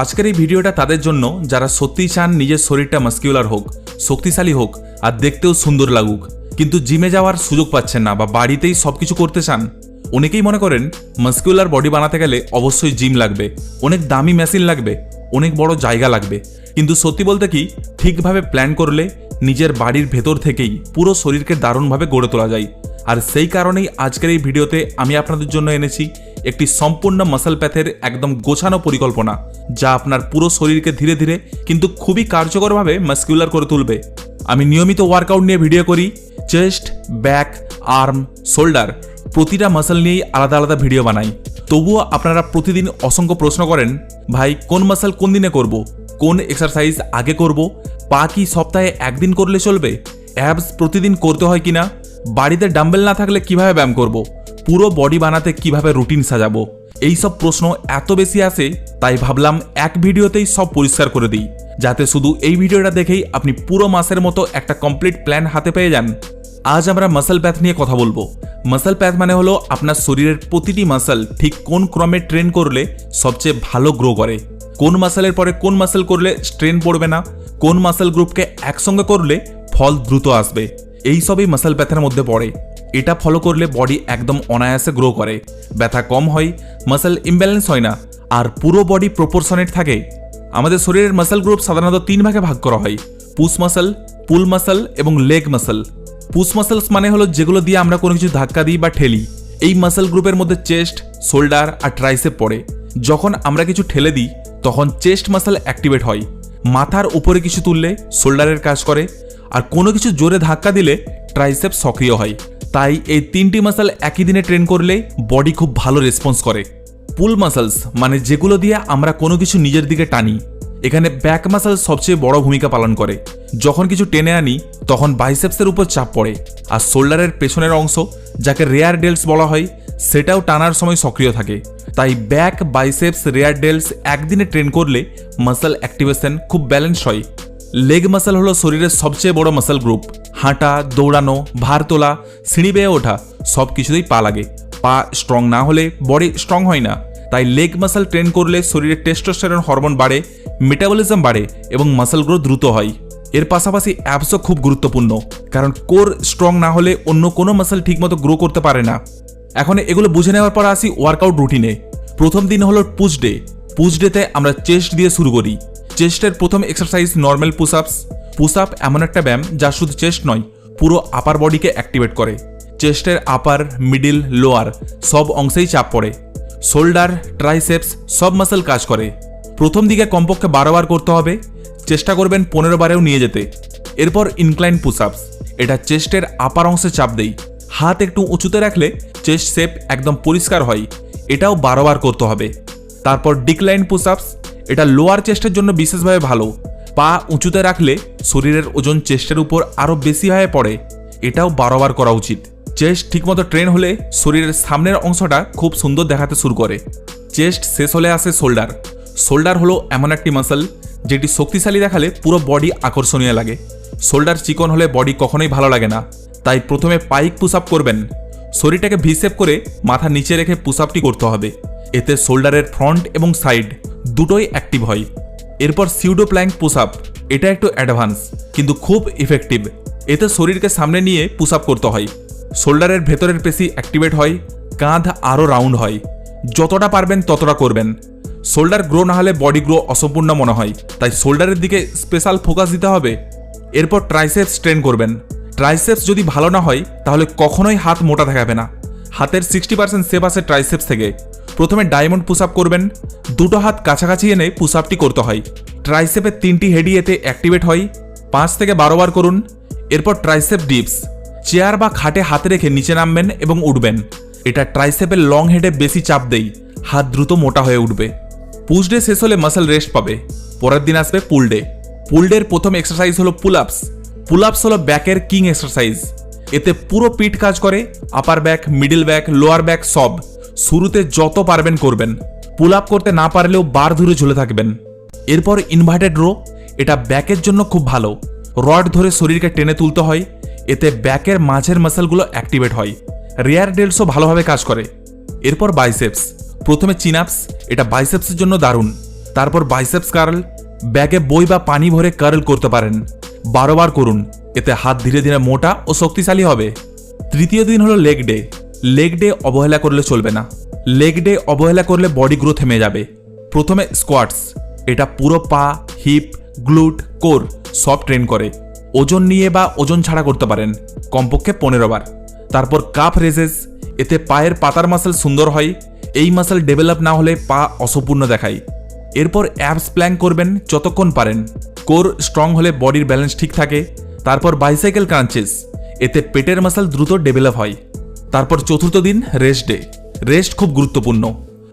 আজকের এই ভিডিওটা তাদের জন্য, যারা সত্যিই চান নিজের শরীরটা মাস্কিউলার হোক, শক্তিশালী হোক, আর দেখতেও সুন্দর লাগুক। কিন্তু জিমে যাওয়ার সুযোগ পাচ্ছেন না বা বাড়িতেই সবকিছু করতে চান, অনেকেই মনে করেন মাস্কিউলার বডি বানাতে গেলে অবশ্যই জিম লাগবে, অনেক দামি মেশিন লাগবে, অনেক বড় জায়গা লাগবে। কিন্তু সত্যি বলতে কি, ঠিকভাবে প্ল্যান করলে নিজের বাড়ির ভেতর থেকেই পুরো শরীরকে দারুণভাবে গড়ে তোলা যায়। আর সেই কারণেই আজকের এই ভিডিওতে আমি আপনাদের জন্য এনেছি একটি সম্পূর্ণ মাসল প্যাথের একদম গোছানো পরিকল্পনা, যা আপনার পুরো শরীরকে ধীরে ধীরে, কিন্তু খুবই কার্যকরভাবে মাস্কিউলার করে তুলবে। আমি নিয়মিত ওয়ার্কআউট নিয়ে ভিডিও করি চেস্ট ব্যাক আর্ম শোল্ডার প্রতিটা মাসল নিয়েই আলাদা আলাদা ভিডিও বানাই। তবুও আপনারা প্রতিদিন অসংখ্য প্রশ্ন করেন, ভাই, কোন মাসল কোন দিনে করব? কোন এক্সারসাইজ আগে করব? পা কি সপ্তাহে একদিন করলে চলবে? অ্যাবস প্রতিদিন করতে হয় কিনা? বাড়িতে ডাম্বেল না থাকলে কীভাবে ব্যায়াম করব? পুরো বডি বানাতে কীভাবে রুটিন সাজাবো? এই সব প্রশ্ন এত বেশি আসে, তাই ভাবলাম এক ভিডিওতেই সব পরিষ্কার করে দিই। যাতে শুধু এই ভিডিওটা দেখেই আপনি পুরো মাসের মতো একটা কমপ্লিট প্ল্যান হাতে পেয়ে যান। আজ আমরা মাসল প্যাথ নিয়ে কথা বলব। মাসল প্যাথ মানে হলো আপনার শরীরের প্রতিটি মাসল ঠিক কোন ক্রমে ট্রেন করলে সবচেয়ে ভালো গ্রো করে। কোন মাসলের পরে কোন মাসল করলে স্ট্রেন পড়বে না, কোন মাসল গ্রুপকে একসঙ্গে করলে ফল দ্রুত আসবে। এই সবই মাসল প্যাথের মধ্যে পড়ে। এটা ফলো করলে বডি একদম অনায়াসে গ্রো করে। ব্যথা কম হয় মাসেল ইমব্যালেন্স হয় না, আর পুরো বডি প্রপোর্শনেট থাকে। আমাদের শরীরের মাসল গ্রুপ সাধারণত তিন ভাগে ভাগ করা হয় পুশ মাসেল পুল মাসেল এবং লেগ মাসেল পুশ মাসেলস মানে হলো যেগুলো দিয়ে আমরা কোনো কিছু ধাক্কা দিই বা ঠেলি। এই মাসল গ্রুপের মধ্যে চেস্ট শোল্ডার আর ট্রাইসেপ পড়ে। যখন আমরা কিছু ঠেলে দিই, তখন চেস্ট মাসেল অ্যাক্টিভেট হয়। মাথার উপরে কিছু তুললে শোল্ডারের কাজ করে, আর কোনো কিছু জোরে ধাক্কা দিলে ট্রাইসেপ সক্রিয় হয়। তাই এই তিনটি মাসল একই দিনে ট্রেন করলে বডি খুব ভালো রেসপন্স করে। পুল মাসলস মানে যেগুলো দিয়ে আমরা কোনো কিছু নিজের দিকে টানি। এখানে ব্যাক মাসল সবচেয়ে বড় ভূমিকা পালন করে। যখন কিছু টেনে আনি, তখন বাইসেপসের উপর চাপ পড়ে। আর শোল্ডারের পেছনের অংশ, যাকে রেয়ার ডেলস বলা হয়, সেটাও টানার সময় সক্রিয় থাকে। তাই ব্যাক বাইসেপস রেয়ার ডেলস একদিনে ট্রেন করলে মাসল অ্যাক্টিভেশন খুব ব্যালেন্স হয়। লেগ মাসল হলো শরীরের সবচেয়ে বড় মাসল গ্রুপ হাঁটা, দৌড়ানো, ভার তোলা, সিঁড়ি বেয়ে ওঠা, সব কিছুতেই পা লাগে। পা স্ট্রং না হলে বডি স্ট্রং হয় না। তাই লেগ মাসল ট্রেন করলে শরীরে টেস্টোস্টেরন হরমোন বাড়ে মেটাবলিজম বাড়ে এবং মাসল গ্রো দ্রুত হয়। এর পাশাপাশি অ্যাপসও খুব গুরুত্বপূর্ণ, কারণ কোর স্ট্রং না হলে অন্য কোনো মাসল ঠিকমতো গ্রো করতে পারে না। এখন এগুলো বুঝে নেওয়ার পর আসি ওয়ার্কআউট রুটিনে প্রথম দিন হলো পুশ ডে পুশ ডেতে আমরা চেস্ট দিয়ে শুরু করি। চেস্টের প্রথম exercise normal push ups push up এমন একটা ব্যায়াম যা শুধু চেস্ট নয়, পুরো আপার বডিকে অ্যাক্টিভেট করে। চেস্টের আপার মিডিল লোয়ার সব অংশেই চাপ পড়ে। শোল্ডার ট্রাইসেপস সব মাসেল কাজ করে। প্রথম দিকে কমপক্ষে বারো বার করতে হবে। চেষ্টা করবেন পনেরো বারেও নিয়ে যেতে। এরপর ইনক্লাইন পুশ আপস এটা চেস্টের আপার অংশে চাপ দেই হাত একটু উঁচুতে রাখলে চেস্ট শেপ একদম পরিষ্কার হয়। এটাও বারো বার করতে হবে। তারপর ডিক্লাইন পুশ আপস এটা লোয়ার চেস্টের জন্য বিশেষভাবে ভালো। পা উঁচুতে রাখলে শরীরের ওজন চেস্টের উপর আরও বেশি হয়ে পড়ে। এটাও বারবার করা উচিত। চেস্ট ঠিকমতো ট্রেন হলে শরীরের সামনের অংশটা খুব সুন্দর দেখাতে শুরু করে। চেস্ট শেষ হলে আসে শোল্ডার। শোল্ডার হলো এমন একটি মাসল যেটি শক্তিশালী দেখালে পুরো বডি আকর্ষণীয় লাগে। শোল্ডার চিকন হলে বডি কখনোই ভালো লাগে না। তাই প্রথমে পাইক পুশ আপ করবেন। শরীরটাকে ভিসেপ করে মাথা নিচে রেখে পুশ আপটি করতে হবে। এতে শোল্ডারের ফ্রন্ট এবং সাইড দুটোই অ্যাক্টিভ হয়। এরপর সিউডো প্ল্যাঙ্ক পুশ আপ এটা একটু অ্যাডভান্স কিন্তু খুব ইফেক্টিভ এতে শরীরকে সামনে নিয়ে পুশ আপ করতে হয়। শোল্ডারের ভেতরের পেশি অ্যাক্টিভেট হয়, কাঁধ আরও রাউন্ড হয়। যতটা পারবেন ততটা করবেন। শোল্ডার গ্রো না হলে বডি গ্রো অসম্পূর্ণ মনে হয়। তাই শোল্ডারের দিকে স্পেশাল ফোকাস দিতে হবে। এরপর ট্রাইসেপস ট্রেন করবেন। ট্রাইসেপস যদি ভালো না হয়, তাহলে কখনোই হাত মোটা দেখাবে না। হাতের সিক্সটি পার্সেন্ট সেভ আসে ট্রাইসেপস থেকে। প্রথমে ডায়মন্ড পুশ আপ করবেন। দুটো হাত কাছাকাছি এনে পুশ আপটি করতে হয়। ট্রাইসেপের তিনটি হেডি এতে অ্যাক্টিভেট হয়। পাঁচ থেকে বারো বার করুন। এরপর ট্রাইসেপ ডিপস। চেয়ার বা খাটে হাতে রেখে নিচে নামবেন এবং উঠবেন। এটা ট্রাইসেপের লং হেডে বেশি চাপ দেই। হাত দ্রুত মোটা হয়ে উঠবে। পুশ ডে শেষ হলে মাসল রেস্ট পাবে। পরের দিন আসবে পুল ডে। পুল ডের প্রথম এক্সারসাইজ হলো পুল আপস। পুল আপস হলো ব্যাকের কিং এক্সারসাইজ। এতে পুরো পিঠ কাজ করে। Upper back, middle back, lower back সব। শুরুতে যত পারবেন করবেন। পুল আপ করতে না পারলেও বার ধরে ঝুলে থাকবেন। এরপর ইনভার্টেড রো এটা ব্যাকের জন্য খুব ভালো। রড ধরে শরীরকে টেনে তুলতে হয়, এতে ব্যাকের মাঝের মাসেলগুলো অ্যাক্টিভেট হয়। রেয়ার ডেলসও ভালোভাবে কাজ করে। এরপর বাইসেপস প্রথমে চিনাপস এটা বাইসেপসের জন্য দারুণ। তারপর বাইসেপস কার্ল ব্যাগে বই বা পানি ভরে কার্ল করতে পারেন। বারোবার করুন, এতে হাত ধীরে ধীরে মোটা ও শক্তিশালী হবে। তৃতীয় দিন হলো লেগ ডে লেগ ডে অবহেলা করলে চলবে না। লেগ ডে অবহেলা করলে বডি গ্রোথ থেমে যাবে। প্রথমে স্কোয়াটস এটা পুরো পা হিপ গ্লুট কোর সব ট্রেন করে। ওজন নিয়ে বা ওজন ছাড়া করতে পারেন, কমপক্ষে পনেরো বার। তারপর কাফ রেজেস এতে পায়ের পাতার মাসেল সুন্দর হয়, এই মাসেল ডেভেলপ না হলে পা অসম্পূর্ণ দেখায়। এরপর অ্যাপস প্ল্যান করবেন যতক্ষণ পারেন। কোর স্ট্রং হলে বডির ব্যালেন্স ঠিক থাকে। তারপর বাইসাইকেল ক্রাঞ্চেস এতে পেটের মাসেল দ্রুত ডেভেলপ হয়। তারপর চতুর্থ দিন রেস্ট ডে রেস্ট খুব গুরুত্বপূর্ণ।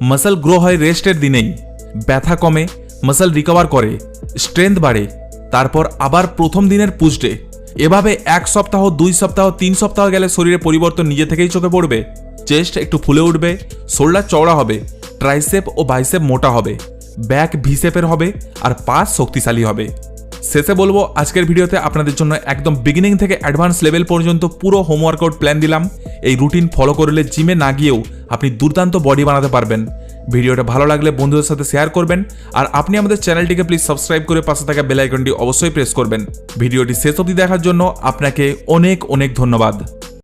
মাসেল গ্রো হয় রেস্টের দিনেই। ব্যথা কমে মাসেল রিকভার করে স্ট্রেংথ বাড়ে। তারপর আবার প্রথম দিনের পুশ ডে এভাবে এক সপ্তাহ, দুই সপ্তাহ, তিন সপ্তাহ গেলে শরীরে পরিবর্তন নিজে থেকেই চোখে পড়বে। চেস্ট একটু ফুলে উঠবে, শোল্ডার চওড়া হবে ট্রাইসেপ ও বাইসেপ মোটা হবে। ব্যাক ভিসেপের হবে আর পা শক্তিশালী হবে। শেষে বলব, আজকের ভিডিওতে আপনাদের জন্য একদম বিগিনিং থেকে অ্যাডভান্স লেভেল পর্যন্ত পুরো হোমওয়ার্কআউট প্ল্যান দিলাম। এই রুটিন ফলো করলে জিমে না গিয়েও আপনি দুর্দান্ত বডি বানাতে পারবেন। ভিডিওটা ভালো লাগলে বন্ধুদের সাথে শেয়ার করবেন আর আপনি আমাদের চ্যানেলটিকে প্লিজ সাবস্ক্রাইব করে পাশে থাকা বেলাইকনটি অবশ্যই প্রেস করবেন। ভিডিওটি শেষ অবধি দেখার জন্য আপনাকে অনেক অনেক ধন্যবাদ।